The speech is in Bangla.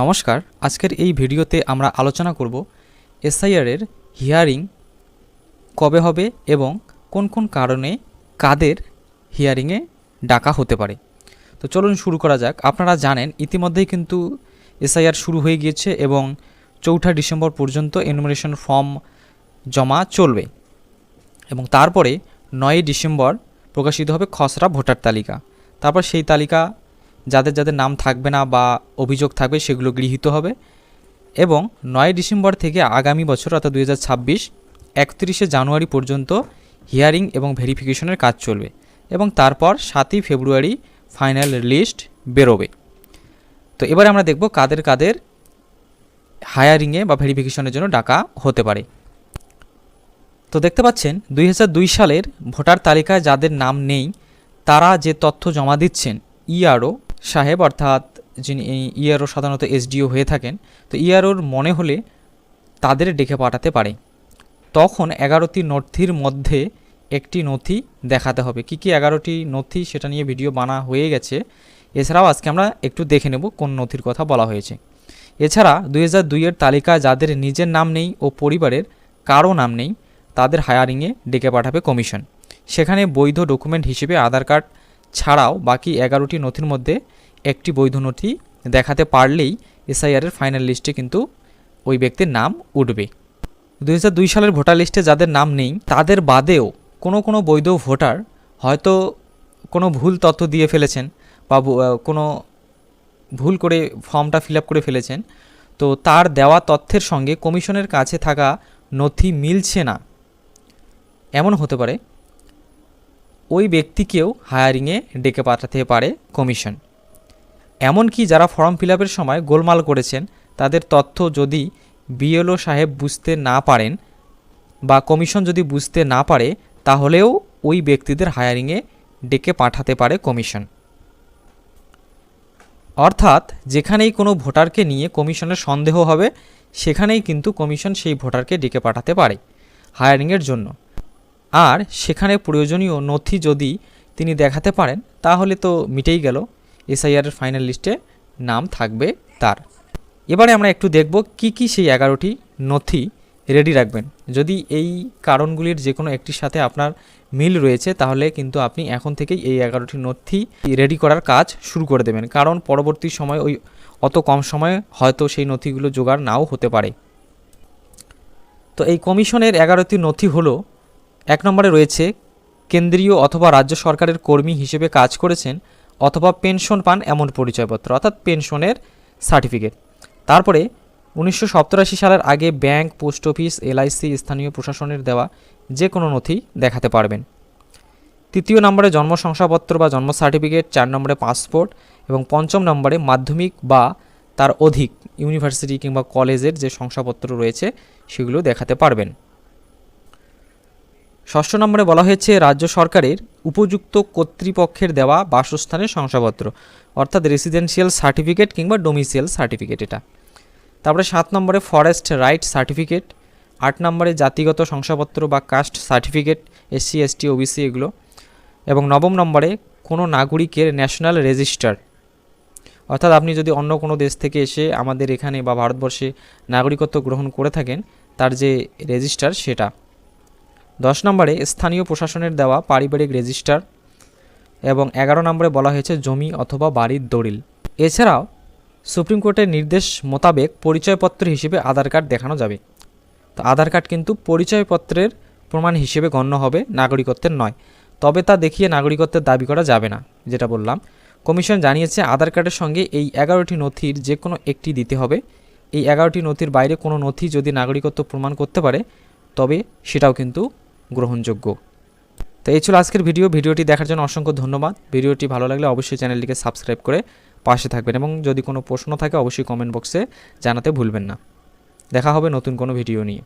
নমস্কার, আজকের এই ভিডিওতে আমরা আলোচনা করব এসআইআরের হিয়ারিং কবে হবে এবং কোন কোন কারণে কাদের হিয়ারিংয়ে ডাকা হতে পারে। তো চলুন শুরু করা যাক। আপনারা জানেন, ইতিমধ্যেই কিন্তু এসআইআর শুরু হয়ে গিয়েছে এবং চৌঠা ডিসেম্বর পর্যন্ত এনুমারেশন ফর্ম জমা চলবে এবং তারপরে নয়ই ডিসেম্বর প্রকাশিত হবে খসড়া ভোটার তালিকা। তারপর সেই তালিকা যাদের যাদের নাম থাকবে না বা অভিযোগ থাকবে সেগুলো গৃহীত হবে এবং নয় ডিসেম্বর থেকে আগামী বছর অর্থাৎ দুই হাজার ছাব্বিশ, একত্রিশে জানুয়ারি পর্যন্ত হিয়ারিং এবং ভেরিফিকেশনের কাজ চলবে এবং তারপর সাতই ফেব্রুয়ারি ফাইনাল লিস্ট বেরোবে। তো এবারে আমরা দেখব কাদের কাদের হায়ারিংয়ে বা ভেরিফিকেশনের জন্য ডাকা হতে পারে। তো দেখতে পাচ্ছেন, দুই হাজার দুই সালের ভোটার তালিকায় যাদের নাম নেই, তারা যে তথ্য জমা দিচ্ছেন, ইআরও সাহেব, অর্থাৎ যিনি ইআরও সাধারণত এসডিও হয়ে থাকেন, তো ইআরওর মনে হলে তাদের ডেকে পাঠাতে পারে। তখন এগারোটি নথির মধ্যে একটি নথি দেখাতে হবে। কি কি এগারোটি নথি সেটা নিয়ে ভিডিও বানা হয়ে গেছে, এছাড়াও আজকে আমরা একটু দেখে নেব কোন নথির কথা বলা হয়েছে। এছাড়া দুই হাজার দুইয়ের তালিকা যাদের নিজের নাম নেই ও পরিবারের কারও নাম নেই, তাদের হায়ারিংয়ে ডেকে পাঠাবে কমিশন। সেখানে বৈধ ডকুমেন্ট হিসেবে আধার কার্ড ছাড়াও বাকি এগারোটি নথির মধ্যে একটি বৈধ নথি দেখাতে পারলেই এসআইআরের ফাইনাল লিস্টে কিন্তু ওই ব্যক্তির নাম উঠবে। দু হাজার দুই সালের ভোটার লিস্টে যাদের নাম নেই, তাদের বাদেও কোনো কোনো বৈধ ভোটার হয়তো কোনো ভুল তথ্য দিয়ে ফেলেছেন বা কোনো ভুল করে ফর্মটা ফিল করে ফেলেছেন, তো তার দেওয়া তথ্যের সঙ্গে কমিশনের কাছে থাকা নথি মিলছে না। এমন হতে পারে ওই ব্যক্তিকেও হায়ারিংয়ে ডেকে পাঠাতে পারে কমিশন এমনকি যারা ফর্ম ফিল সময় গোলমাল করেছেন, তাদের তথ্য যদি বিএলও সাহেব বুঝতে না পারেন বা কমিশন যদি বুঝতে না পারে, তাহলেও ওই ব্যক্তিদের হায়ারিংয়ে ডেকে পাঠাতে পারে কমিশন অর্থাৎ যেখানেই কোনো ভোটারকে নিয়ে কমিশনের সন্দেহ হবে, সেখানেই কিন্তু কমিশন সেই ভোটারকে ডেকে পাঠাতে পারে হায়ারিংয়ের জন্য। আর সেখানে প্রয়োজনীয় নথি যদি তিনি দেখাতে পারেন, তাহলে তো মিটেই গেল। এসআইআরের ফাইনাল লিস্টে নাম থাকবে তার। এবারে আমরা একটু দেখব কি কি সেই এগারোটি নথি রেডি রাখবেন। যদি এই কারণগুলির যে কোনো একটির সাথে আপনার মিল রয়েছে, তাহলে কিন্তু আপনি এখন থেকেই এই এগারোটি নথি রেডি করার কাজ শুরু করে দেবেন। কারণ পরবর্তী সময় ওই অত কম সময়ে হয়তো সেই নথিগুলো জোগাড় নাও হতে পারে। তো এই কমিশনের এগারোটি নথি হলো এক নম্বরে রয়েছে, কেন্দ্রীয় অথবা রাজ্য সরকারের কর্মী হিসেবে কাজ করেছেন অথবা পেনশন পান এমন পরিচয়পত্র, অর্থাৎ পেনশনের সার্টিফিকেট। তারপরে, উনিশশো সালের আগে ব্যাংক, পোস্ট অফিস এলআইসি স্থানীয় প্রশাসনের দেওয়া যে কোনো নথি দেখাতে পারবেন। তৃতীয় নম্বরে জন্ম শংসাপত্র বা জন্ম সার্টিফিকেট, চার নম্বরে পাসপোর্ট এবং পঞ্চম নম্বরে মাধ্যমিক বা তার অধিক, ইউনিভার্সিটি কিংবা কলেজের যে শংসাপত্র রয়েছে সেগুলো দেখাতে পারবেন। ষষ্ঠ নম্বরে বলা হয়েছে, রাজ্য সরকারের উপযুক্ত কর্তৃপক্ষের দেওয়া বাসস্থানের শংসাপত্র, অর্থাৎ রেসিডেন্সিয়াল সার্টিফিকেট কিংবা ডোমিসিয়াল সার্টিফিকেট এটা। তারপরে সাত নম্বরে ফরেস্ট রাইট সার্টিফিকেট আট নম্বরে জাতিগত শংসাপত্র বা caste certificate SC ST OBC এগুলো, এবং নবম নম্বরে কোনো নাগরিকের ন্যাশনাল রেজিস্টার অর্থাৎ আপনি যদি অন্য কোনো দেশ থেকে এসে আমাদের এখানে বা ভারতবর্ষে নাগরিকত্ব গ্রহণ করে থাকেন, তার যে রেজিস্টার সেটা। দশ নম্বরে স্থানীয় প্রশাসনের দেওয়া পারিবারিক রেজিস্টার এবং এগারো নম্বরে বলা হয়েছে জমি অথবা বাড়ির দলিল। এছাড়াও সুপ্রিম কোর্টের নির্দেশ মোতাবেক পরিচয়পত্র হিসেবে আধার কার্ড দেখানো যাবে। তো আধার কার্ড কিন্তু পরিচয়পত্রের প্রমাণ হিসেবে গণ্য হবে, নাগরিকত্বের নয়। তবে তা দেখিয়ে নাগরিকত্বের দাবি করা যাবে না, যেটা বললাম। কমিশন জানিয়েছে আধার কার্ডের সঙ্গে এই এগারোটি নথির যে কোনো একটি দিতে হবে। এই এগারোটি নথির বাইরে কোনো নথি যদি নাগরিকত্ব প্রমাণ করতে পারে, তবে সেটাও কিন্তু গ্রহণযোগ্য। তো এই ছিল আজকের ভিডিও। ভিডিওটি দেখার জন্য অসংখ্য ধন্যবাদ। ভিডিওটি ভালো লাগলে অবশ্যই চ্যানেলটিকে সাবস্ক্রাইব করে পাশে থাকবেন এবং যদি কোনো প্রশ্ন থাকে অবশ্যই কমেন্ট বক্সে জানাতে ভুলবেন না। দেখা হবে নতুন কোনো ভিডিও নিয়ে।